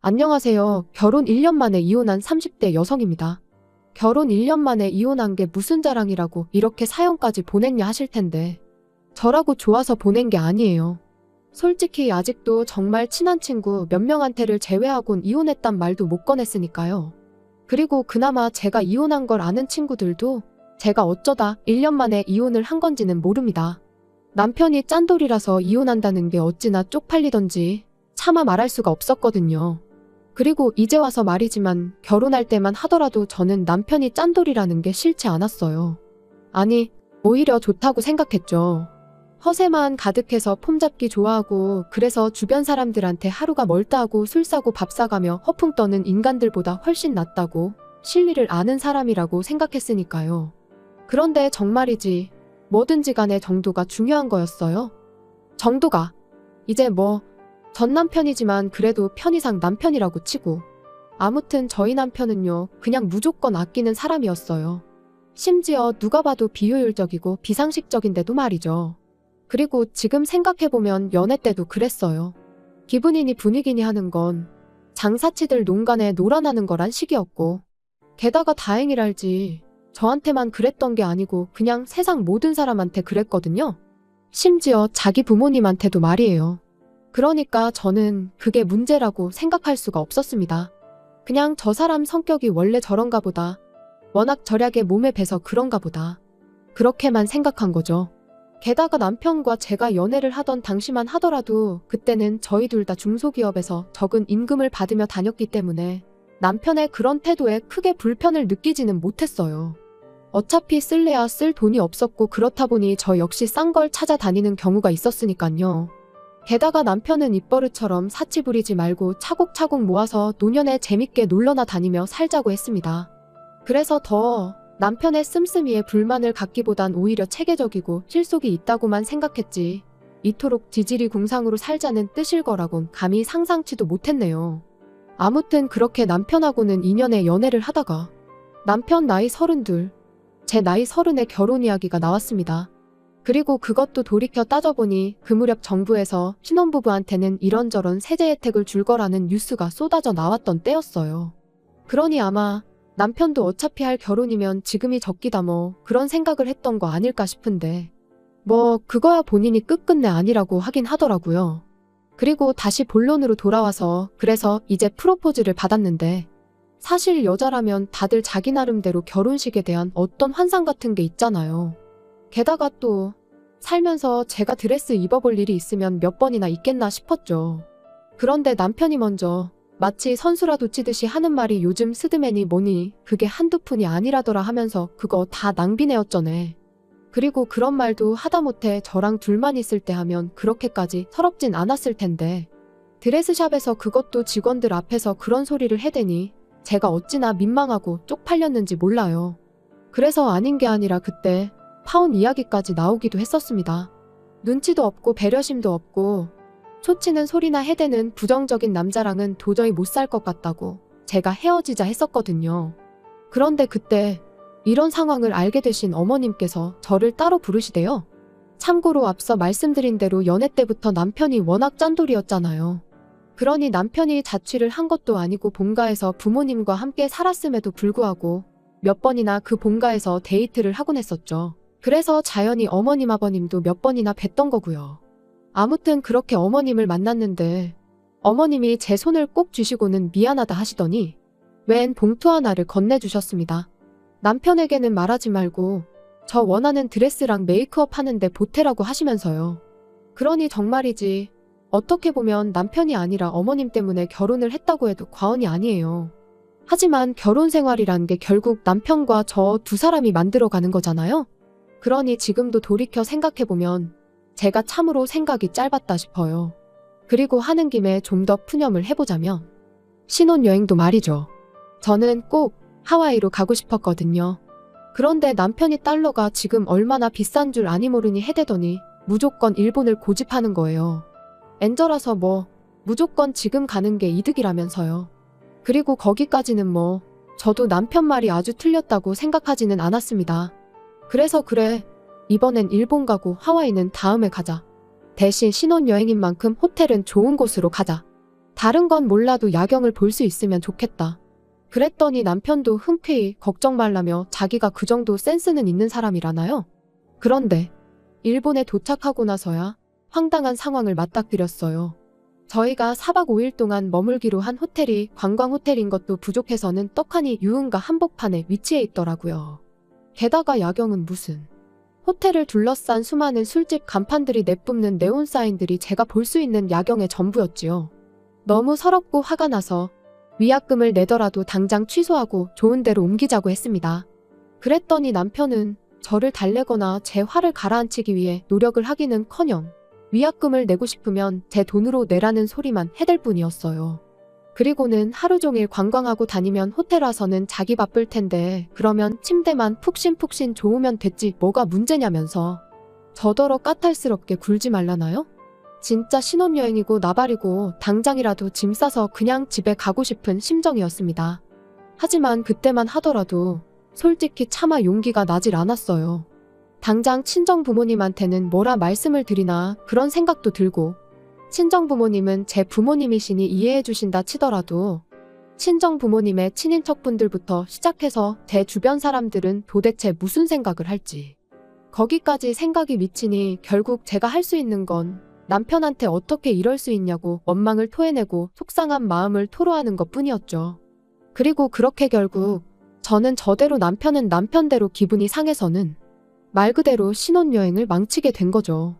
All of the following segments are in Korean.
안녕하세요. 결혼 1년 만에 이혼한 30대 여성입니다. 결혼 1년 만에 이혼한 게 무슨 자랑이라고 이렇게 사연까지 보냈냐 하실 텐데. 저라고 좋아서 보낸 게 아니에요. 솔직히 아직도 정말 친한 친구 몇 명한테를 제외하곤 이혼했단 말도 못 꺼냈으니까요. 그리고 그나마 제가 이혼한 걸 아는 친구들도 제가 어쩌다 1년 만에 이혼을 한 건지는 모릅니다. 남편이 짠돌이라서 이혼한다는 게 어찌나 쪽팔리던지 차마 말할 수가 없었거든요. 그리고 이제 와서 말이지만 결혼할 때만 하더라도 저는 남편이 짠돌이라는 게 싫지 않았어요. 아니, 오히려 좋다고 생각했죠. 허세만 가득해서 폼잡기 좋아하고 그래서 주변 사람들한테 하루가 멀다 하고 술 사고 밥 사가며 허풍 떠는 인간들보다 훨씬 낫다고 실리를 아는 사람이라고 생각했으니까요. 그런데 정말이지 뭐든지 간에 정도가 중요한 거였어요. 정도가 이제 뭐 전 남편이지만 그래도 편의상 남편이라고 치고 아무튼 저희 남편은요 그냥 무조건 아끼는 사람이었어요. 심지어 누가 봐도 비효율적이고 비상식적인데도 말이죠. 그리고 지금 생각해보면 연애 때도 그랬어요. 기분이니 분위기니 하는 건 장사치들 농간에 놀아나는 거란 식이었고 게다가 다행이랄지 저한테만 그랬던 게 아니고 그냥 세상 모든 사람한테 그랬거든요. 심지어 자기 부모님한테도 말이에요. 그러니까 저는 그게 문제라고 생각할 수가 없었습니다. 그냥 저 사람 성격이 원래 저런가 보다. 워낙 절약에 몸에 배서 그런가 보다. 그렇게만 생각한 거죠. 게다가 남편과 제가 연애를 하던 당시만 하더라도 그때는 저희 둘 다 중소기업에서 적은 임금을 받으며 다녔기 때문에 남편의 그런 태도에 크게 불편을 느끼지는 못했어요. 어차피 쓸래야 쓸 돈이 없었고 그렇다 보니 저 역시 싼 걸 찾아다니는 경우가 있었으니까요. 게다가 남편은 입버릇처럼 사치 부리지 말고 차곡차곡 모아서 노년에 재밌게 놀러나 다니며 살자고 했습니다. 그래서 더 남편의 씀씀이에 불만을 갖기보단 오히려 체계적이고 실속이 있다고만 생각했지. 이토록 지질이 궁상으로 살자는 뜻일 거라곤 감히 상상치도 못했네요. 아무튼 그렇게 남편하고는 2년의 연애를 하다가 남편 나이 32, 제 나이 30의 결혼 이야기가 나왔습니다. 그리고 그것도 돌이켜 따져보니 그 무렵 정부에서 신혼부부한테는 이런저런 세제 혜택을 줄 거라는 뉴스가 쏟아져 나왔던 때였어요. 그러니 아마 남편도 어차피 할 결혼이면 지금이 적기다 뭐 그런 생각을 했던 거 아닐까 싶은데 뭐 그거야 본인이 끝끝내 아니라고 하긴 하더라고요. 그리고 다시 본론으로 돌아와서 그래서 이제 프로포즈를 받았는데 사실 여자라면 다들 자기 나름대로 결혼식에 대한 어떤 환상 같은 게 있잖아요. 게다가 또 살면서 제가 드레스 입어볼 일이 있으면 몇 번이나 있겠나 싶었죠. 그런데 남편이 먼저 마치 선수라도 치듯이 하는 말이 요즘 스드맨이 뭐니 그게 한두 푼이 아니라더라 하면서 그거 다 낭비네 어쩌네. 그리고 그런 말도 하다못해 저랑 둘만 있을 때 하면 그렇게까지 서럽진 않았을 텐데 드레스샵에서 그것도 직원들 앞에서 그런 소리를 해대니 제가 어찌나 민망하고 쪽팔렸는지 몰라요. 그래서 아닌 게 아니라 그때 파혼 이야기까지 나오기도 했었습니다. 눈치도 없고 배려심도 없고 초치는 소리나 해대는 부정적인 남자랑은 도저히 못 살 것 같다고 제가 헤어지자 했었거든요. 그런데 그때 이런 상황을 알게 되신 어머님께서 저를 따로 부르시대요. 참고로 앞서 말씀드린 대로 연애 때부터 남편이 워낙 짠돌이었잖아요. 그러니 남편이 자취를 한 것도 아니고 본가에서 부모님과 함께 살았음에도 불구하고 몇 번이나 그 본가에서 데이트를 하곤 했었죠. 그래서 자연히 어머님 아버님도 몇 번이나 뵀던 거고요. 아무튼 그렇게 어머님을 만났는데 어머님이 제 손을 꼭 쥐시고는 미안하다 하시더니 웬 봉투 하나를 건네주셨습니다. 남편에게는 말하지 말고 저 원하는 드레스랑 메이크업 하는데 보태라고 하시면서요. 그러니 정말이지 어떻게 보면 남편이 아니라 어머님 때문에 결혼을 했다고 해도 과언이 아니에요. 하지만 결혼 생활이란 게 결국 남편과 저 두 사람이 만들어가는 거잖아요? 그러니 지금도 돌이켜 생각해보면 제가 참으로 생각이 짧았다 싶어요. 그리고 하는 김에 좀 더 푸념을 해보자면 신혼여행도 말이죠. 저는 꼭 하와이로 가고 싶었거든요. 그런데 남편이 달러가 지금 얼마나 비싼 줄 아니 모르니 해대더니 무조건 일본을 고집하는 거예요. 엔저라서 뭐 무조건 지금 가는 게 이득이라면서요. 그리고 거기까지는 뭐 저도 남편 말이 아주 틀렸다고 생각하지는 않았습니다. 그래서 그래 이번엔 일본 가고 하와이는 다음에 가자. 대신 신혼여행인 만큼 호텔은 좋은 곳으로 가자. 다른 건 몰라도 야경을 볼 수 있으면 좋겠다. 그랬더니 남편도 흔쾌히 걱정 말라며 자기가 그 정도 센스는 있는 사람이라나요? 그런데 일본에 도착하고 나서야 황당한 상황을 맞닥뜨렸어요. 저희가 4박 5일 동안 머물기로 한 호텔이 관광 호텔인 것도 부족해서는 떡하니 유흥가 한복판에 위치해 있더라고요. 게다가 야경은 무슨 호텔을 둘러싼 수많은 술집 간판들이 내뿜는 네온 사인들이 제가 볼 수 있는 야경의 전부였지요. 너무 서럽고 화가 나서 위약금을 내더라도 당장 취소하고 좋은 데로 옮기자고 했습니다. 그랬더니 남편은 저를 달래거나 제 화를 가라앉히기 위해 노력을 하기는 커녕 위약금을 내고 싶으면 제 돈으로 내라는 소리만 해댈 뿐이었어요. 그리고는 하루 종일 관광하고 다니면 호텔 와서는 자기 바쁠 텐데 그러면 침대만 푹신푹신 좋으면 됐지 뭐가 문제냐면서 저더러 까탈스럽게 굴지 말라나요? 진짜 신혼여행이고 나발이고 당장이라도 짐 싸서 그냥 집에 가고 싶은 심정이었습니다. 하지만 그때만 하더라도 솔직히 차마 용기가 나질 않았어요. 당장 친정 부모님한테는 뭐라 말씀을 드리나 그런 생각도 들고 친정 부모님은 제 부모님이시니 이해해 주신다 치더라도 친정 부모님의 친인척분들부터 시작해서 제 주변 사람들은 도대체 무슨 생각을 할지 거기까지 생각이 미치니 결국 제가 할 수 있는 건 남편한테 어떻게 이럴 수 있냐고 원망을 토해내고 속상한 마음을 토로하는 것 뿐이었죠. 그리고 그렇게 결국 저는 저대로 남편은 남편대로 기분이 상해서는 말 그대로 신혼여행을 망치게 된 거죠.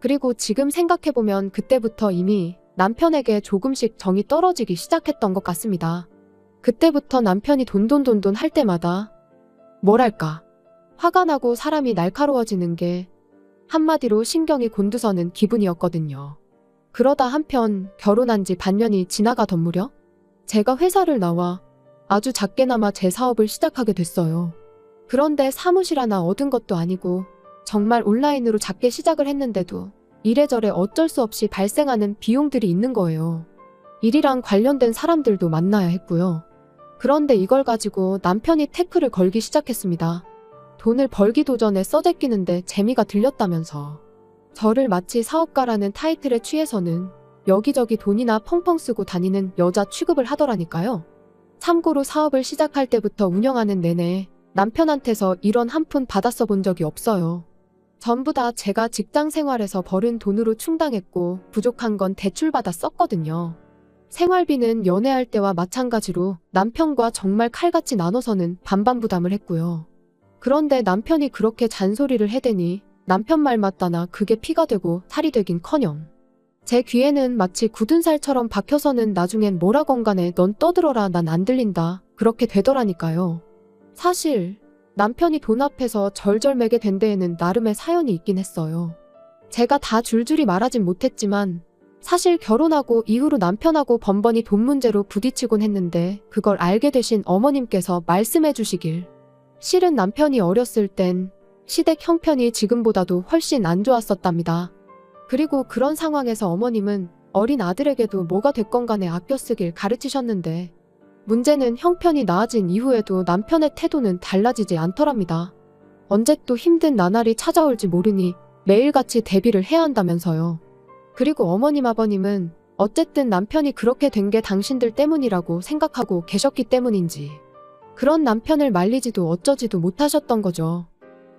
그리고 지금 생각해보면 그때부터 이미 남편에게 조금씩 정이 떨어지기 시작했던 것 같습니다. 그때부터 남편이 돈돈돈돈 할 때마다 뭐랄까 화가 나고 사람이 날카로워지는 게 한마디로 신경이 곤두서는 기분이었거든요. 그러다 한편 결혼한 지 반년이 지나가던 무렵 제가 회사를 나와 아주 작게나마 제 사업을 시작하게 됐어요. 그런데 사무실 하나 얻은 것도 아니고 정말 온라인으로 작게 시작을 했는데도 이래저래 어쩔 수 없이 발생하는 비용들이 있는 거예요. 일이랑 관련된 사람들도 만나야 했고요. 그런데 이걸 가지고 남편이 태클을 걸기 시작했습니다. 돈을 벌기도 전에 써대끼는데 재미가 들렸다면서. 저를 마치 사업가라는 타이틀에 취해서는 여기저기 돈이나 펑펑 쓰고 다니는 여자 취급을 하더라니까요. 참고로 사업을 시작할 때부터 운영하는 내내 남편한테서 이런 한 푼 받았어 본 적이 없어요. 전부 다 제가 직장 생활에서 벌은 돈으로 충당했고 부족한 건 대출받아 썼거든요. 생활비는 연애할 때와 마찬가지로 남편과 정말 칼같이 나눠서는 반반 부담을 했고요. 그런데 남편이 그렇게 잔소리를 해대니 남편 말 맞다나 그게 피가 되고 살이 되긴 커녕. 제 귀에는 마치 굳은 살처럼 박혀서는 나중엔 뭐라 건 간에 넌 떠들어라 난 안 들린다. 그렇게 되더라니까요. 사실 남편이 돈 앞에서 절절매게 된 데에는 나름의 사연이 있긴 했어요. 제가 다 줄줄이 말하진 못했지만 사실 결혼하고 이후로 남편하고 번번이 돈 문제로 부딪히곤 했는데 그걸 알게 되신 어머님께서 말씀해 주시길. 실은 남편이 어렸을 땐 시댁 형편이 지금보다도 훨씬 안 좋았었답니다. 그리고 그런 상황에서 어머님은 어린 아들에게도 뭐가 됐건 간에 아껴 쓰길 가르치셨는데 문제는 형편이 나아진 이후에도 남편의 태도는 달라지지 않더랍니다. 언제 또 힘든 나날이 찾아올지 모르니 매일같이 대비를 해야 한다면서요. 그리고 어머님 아버님은 어쨌든 남편이 그렇게 된 게 당신들 때문이라고 생각하고 계셨기 때문인지 그런 남편을 말리지도 어쩌지도 못하셨던 거죠.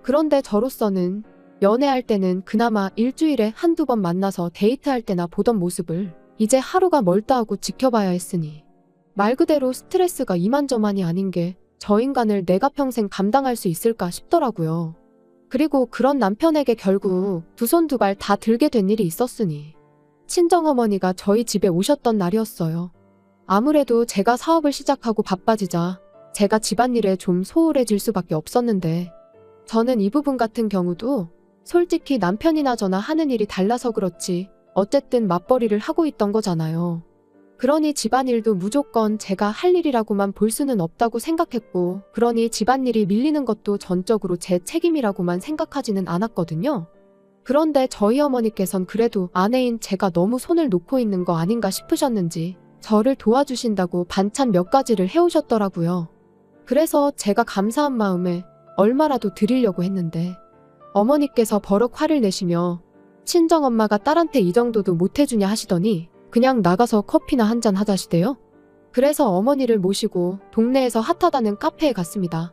그런데 저로서는 연애할 때는 그나마 일주일에 한두 번 만나서 데이트할 때나 보던 모습을 이제 하루가 멀다 하고 지켜봐야 했으니 말 그대로 스트레스가 이만저만이 아닌 게 저 인간을 내가 평생 감당할 수 있을까 싶더라고요. 그리고 그런 남편에게 결국 두 손 두 발 다 들게 된 일이 있었으니 친정어머니가 저희 집에 오셨던 날이었어요. 아무래도 제가 사업을 시작하고 바빠지자 제가 집안일에 좀 소홀해질 수밖에 없었는데 저는 이 부분 같은 경우도 솔직히 남편이나 저나 하는 일이 달라서 그렇지 어쨌든 맞벌이를 하고 있던 거잖아요. 그러니 집안일도 무조건 제가 할 일이라고만 볼 수는 없다고 생각했고, 그러니 집안일이 밀리는 것도 전적으로 제 책임이라고만 생각하지는 않았거든요. 그런데 저희 어머니께선 그래도 아내인 제가 너무 손을 놓고 있는 거 아닌가 싶으셨는지 저를 도와주신다고 반찬 몇 가지를 해오셨더라고요. 그래서 제가 감사한 마음에 얼마라도 드리려고 했는데 어머니께서 버럭 화를 내시며 친정엄마가 딸한테 이 정도도 못해주냐 하시더니 그냥 나가서 커피나 한 잔 하자시대요. 그래서 어머니를 모시고 동네에서 핫하다는 카페에 갔습니다.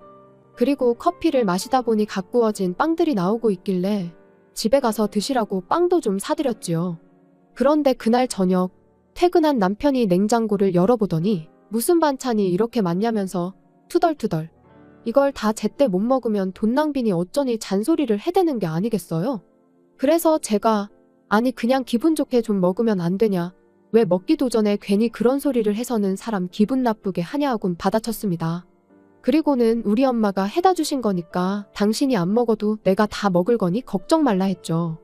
그리고 커피를 마시다 보니 가꾸어진 빵들이 나오고 있길래 집에 가서 드시라고 빵도 좀 사드렸지요. 그런데 그날 저녁 퇴근한 남편이 냉장고를 열어보더니 무슨 반찬이 이렇게 많냐면서 투덜투덜 이걸 다 제때 못 먹으면 돈 낭비니 어쩌니 잔소리를 해대는 게 아니겠어요? 그래서 제가 아니 그냥 기분 좋게 좀 먹으면 안 되냐 왜 먹기도 전에 괜히 그런 소리를 해서는 사람 기분 나쁘게 하냐 하곤 받아쳤습니다. 그리고는 우리 엄마가 해다 주신 거니까 당신이 안 먹어도 내가 다 먹을 거니 걱정 말라 했죠.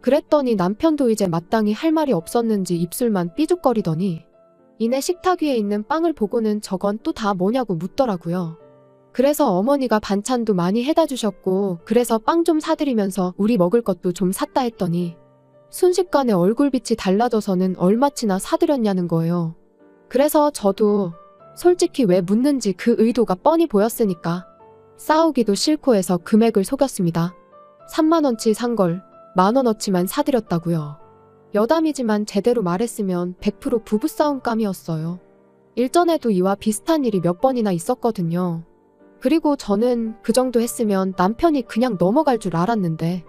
그랬더니 남편도 이제 마땅히 할 말이 없었는지 입술만 삐죽거리더니 이내 식탁 위에 있는 빵을 보고는 저건 또 다 뭐냐고 묻더라고요. 그래서 어머니가 반찬도 많이 해다 주셨고 그래서 빵 좀 사드리면서 우리 먹을 것도 좀 샀다 했더니 순식간에 얼굴빛이 달라져서는 얼마치나 사드렸냐는 거예요. 그래서 저도 솔직히 왜 묻는지 그 의도가 뻔히 보였으니까 싸우기도 싫고 해서 금액을 속였습니다. 3만원치 산 걸 만원어치만 사드렸다고요. 여담이지만 제대로 말했으면 100% 부부싸움감이었어요. 일전에도 이와 비슷한 일이 몇 번이나 있었거든요. 그리고 저는 그 정도 했으면 남편이 그냥 넘어갈 줄 알았는데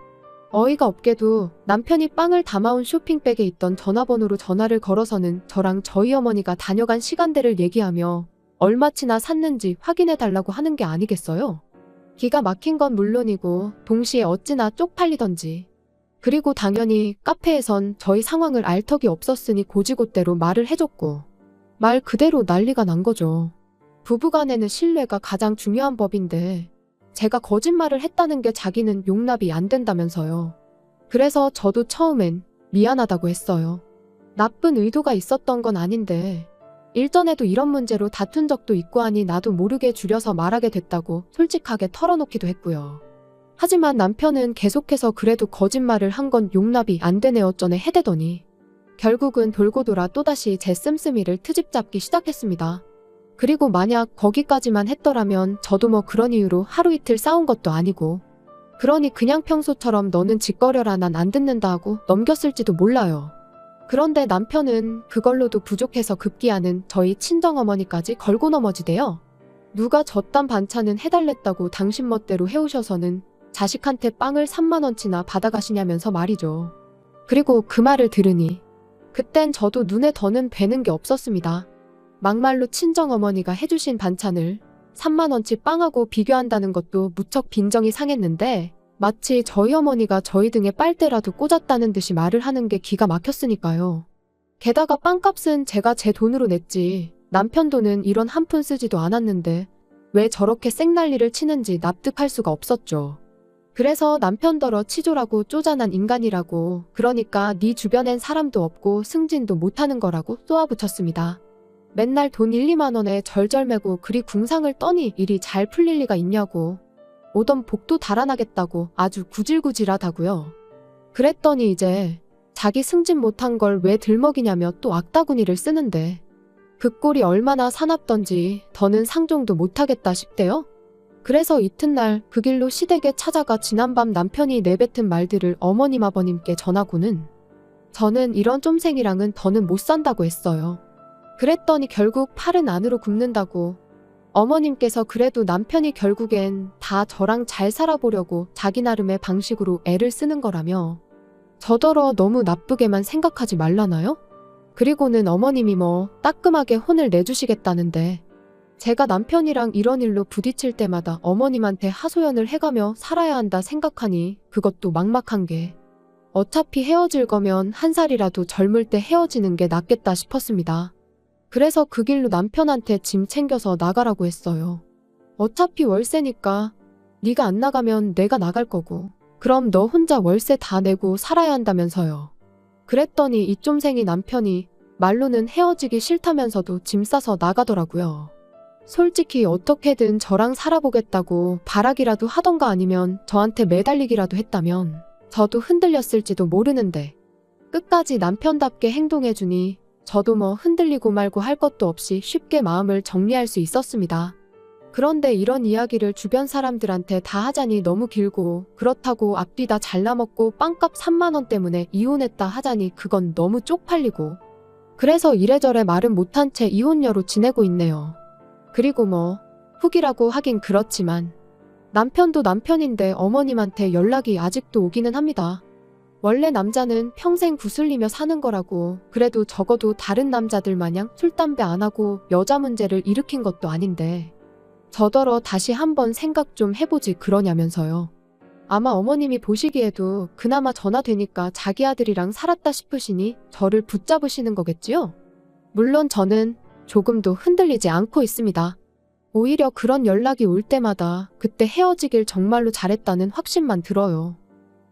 어이가 없게도 남편이 빵을 담아온 쇼핑백에 있던 전화번호로 전화를 걸어서는 저랑 저희 어머니가 다녀간 시간대를 얘기하며 얼마치나 샀는지 확인해 달라고 하는 게 아니겠어요? 기가 막힌 건 물론이고 동시에 어찌나 쪽팔리던지. 그리고 당연히 카페에선 저희 상황을 알 턱이 없었으니 고지고대로 말을 해줬고 말 그대로 난리가 난 거죠. 부부간에는 신뢰가 가장 중요한 법인데 제가 거짓말을 했다는 게 자기는 용납이 안 된다면서요. 그래서 저도 처음엔 미안하다고 했어요. 나쁜 의도가 있었던 건 아닌데 일전에도 이런 문제로 다툰 적도 있고 하니 나도 모르게 줄여서 말하게 됐다고 솔직하게 털어놓기도 했고요. 하지만 남편은 계속해서 그래도 거짓말을 한 건 용납이 안 되네 어쩌네 해대더니 결국은 돌고 돌아 또다시 제 씀씀이를 트집 잡기 시작했습니다. 그리고 만약 거기까지만 했더라면 저도 뭐 그런 이유로 하루 이틀 싸운 것도 아니고 그러니 그냥 평소처럼 너는 짓거려라 난 안 듣는다 하고 넘겼을지도 몰라요. 그런데 남편은 그걸로도 부족해서 급기야는 저희 친정어머니까지 걸고 넘어지대요. 누가 저딴 반찬은 해달랬다고 당신 멋대로 해오셔서는 자식한테 빵을 3만원치나 받아가시냐면서 말이죠. 그리고 그 말을 들으니 그땐 저도 눈에 더는 뵈는 게 없었습니다. 막말로 친정어머니가 해주신 반찬을 3만원치 빵하고 비교한다는 것도 무척 빈정이 상했는데 마치 저희 어머니가 저희 등에 빨대라도 꽂았다는 듯이 말을 하는 게 기가 막혔으니까요. 게다가 빵값은 제가 제 돈으로 냈지 남편 돈은 이런 한 푼 쓰지도 않았는데 왜 저렇게 생난리를 치는지 납득할 수가 없었죠. 그래서 남편더러 치졸하고 쪼잔한 인간이라고 그러니까 네 주변엔 사람도 없고 승진도 못하는 거라고 쏘아붙였습니다. 맨날 돈 1, 2만 원에 절절매고 그리 궁상을 떠니 일이 잘 풀릴 리가 있냐고. 오던 복도 달아나겠다고 아주 구질구질하다고요. 그랬더니 이제 자기 승진 못한 걸 왜 들먹이냐며 또 악다구니를 쓰는데 그 꼴이 얼마나 사납던지 더는 상종도 못하겠다 싶대요. 그래서 이튿날 그 길로 시댁에 찾아가 지난밤 남편이 내뱉은 말들을 어머님 아버님께 전하고는 저는 이런 쫌생이랑은 더는 못 산다고 했어요. 그랬더니 결국 팔은 안으로 굽는다고 어머님께서 그래도 남편이 결국엔 다 저랑 잘 살아보려고 자기 나름의 방식으로 애를 쓰는 거라며 저더러 너무 나쁘게만 생각하지 말라나요? 그리고는 어머님이 뭐 따끔하게 혼을 내주시겠다는데 제가 남편이랑 이런 일로 부딪힐 때마다 어머님한테 하소연을 해가며 살아야 한다 생각하니 그것도 막막한 게 어차피 헤어질 거면 한 살이라도 젊을 때 헤어지는 게 낫겠다 싶었습니다. 그래서 그 길로 남편한테 짐 챙겨서 나가라고 했어요. 어차피 월세니까 네가 안 나가면 내가 나갈 거고 그럼 너 혼자 월세 다 내고 살아야 한다면서요. 그랬더니 이쫌생이 남편이 말로는 헤어지기 싫다면서도 짐 싸서 나가더라고요. 솔직히 어떻게든 저랑 살아보겠다고 바라기라도 하던가 아니면 저한테 매달리기라도 했다면 저도 흔들렸을지도 모르는데 끝까지 남편답게 행동해주니 저도 뭐 흔들리고 말고 할 것도 없이 쉽게 마음을 정리할 수 있었습니다. 그런데 이런 이야기를 주변 사람들한테 다 하자니 너무 길고 그렇다고 앞뒤 다 잘라먹고 빵값 3만원 때문에 이혼했다 하자니 그건 너무 쪽팔리고 그래서 이래저래 말은 못한 채 이혼녀로 지내고 있네요. 그리고 뭐, 훅이라고 하긴 그렇지만, 남편도 남편인데 어머님한테 연락이 아직도 오기는 합니다. 원래 남자는 평생 구슬리며 사는 거라고, 그래도 적어도 다른 남자들 마냥 술, 담배 안 하고 여자 문제를 일으킨 것도 아닌데, 저더러 다시 한번 생각 좀 해보지 그러냐면서요. 아마 어머님이 보시기에도 그나마 전화되니까 자기 아들이랑 살았다 싶으시니 저를 붙잡으시는 거겠지요? 물론 저는 조금도 흔들리지 않고 있습니다. 오히려 그런 연락이 올 때마다 그때 헤어지길 정말로 잘했다는 확신만 들어요.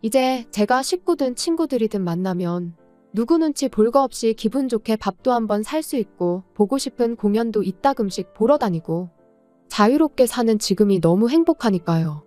이제 제가 식구든 친구들이든 만나면 누구 눈치 볼 거 없이 기분 좋게 밥도 한번 살 수 있고 보고 싶은 공연도 이따금씩 보러 다니고 자유롭게 사는 지금이 너무 행복하니까요.